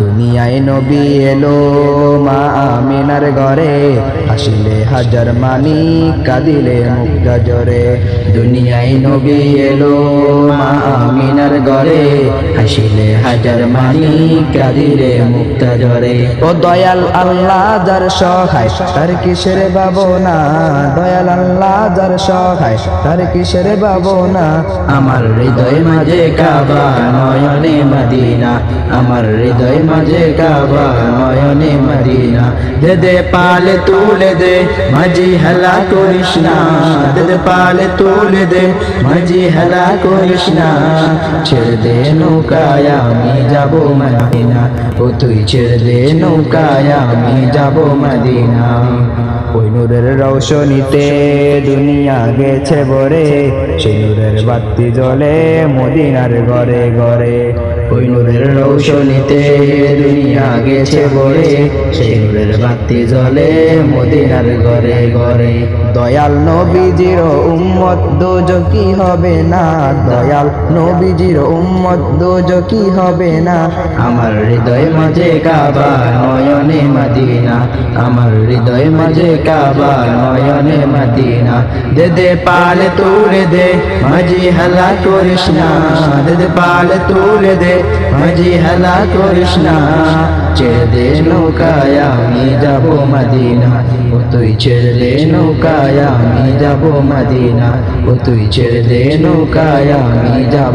দুনিয়ায় নবী এলো মা আমিনার ঘরে। হাসিলে হাজার মানি কাঁদিলে মুক্ত জরে দুনিয়ায় নবী এলো মা আমিনার ঘরে হাসিলে হাজার মানি কাঁদিলে মুক্ত জরে ও দয়াল আল্লাহ যার সহায়, তার কিসের ভাবনা? দয়াল আল্লাহ যার সহায়, তার কিসের ভাবনা? আমার হৃদয় মাঝে কাবা নয়নে মদিনা, আমার হৃদয় মাঝে কাবা নয়নে মদিনা। দে দে পালে তুলে দে, মাঝি হেলা করিস না। দে দে পালে তুলে দে, মাঝি হেলা করিস না। ছেড়ে দে নৌকায়, আমি যাব মদিনা। ও তুই ছেড়ে নৌকায়, আমি যাব মদিনা। ওই নূরের রৌশনীতে দুনিয়া গেছে বরে সেই নূরের বাতি জ্বলে মদিনার ঘরে ঘরে। ওই নূরের রৌশনীতে দুনিয়া গেছে বরে সেই নূরের বাতি জ্বলে মদিনার ঘরে ঘরে। দয়াল নবীজির উম্মত দোজকি হবে না। দয়াল নবীজির উম্মত দোজকি হবে না। আমার হৃদয় মাঝে কাবা, নয়নে মদিনা। আমার হৃদয় মাঝে কাবা, নয়নে মদিনা। দে দে, পাল তুলে দে, মাঝি হেলা করিস না। দে দে, পাল তুলে দে, মাঝি হেলা করিস না। ছেড়ে দে নৌকায়, আমি যাব মদিনা। ও তুই ছেড়ে দে নৌকায়, আমি যাব মদিনা। ও তুই ছেড়ে দে নৌকায়, আমি যাব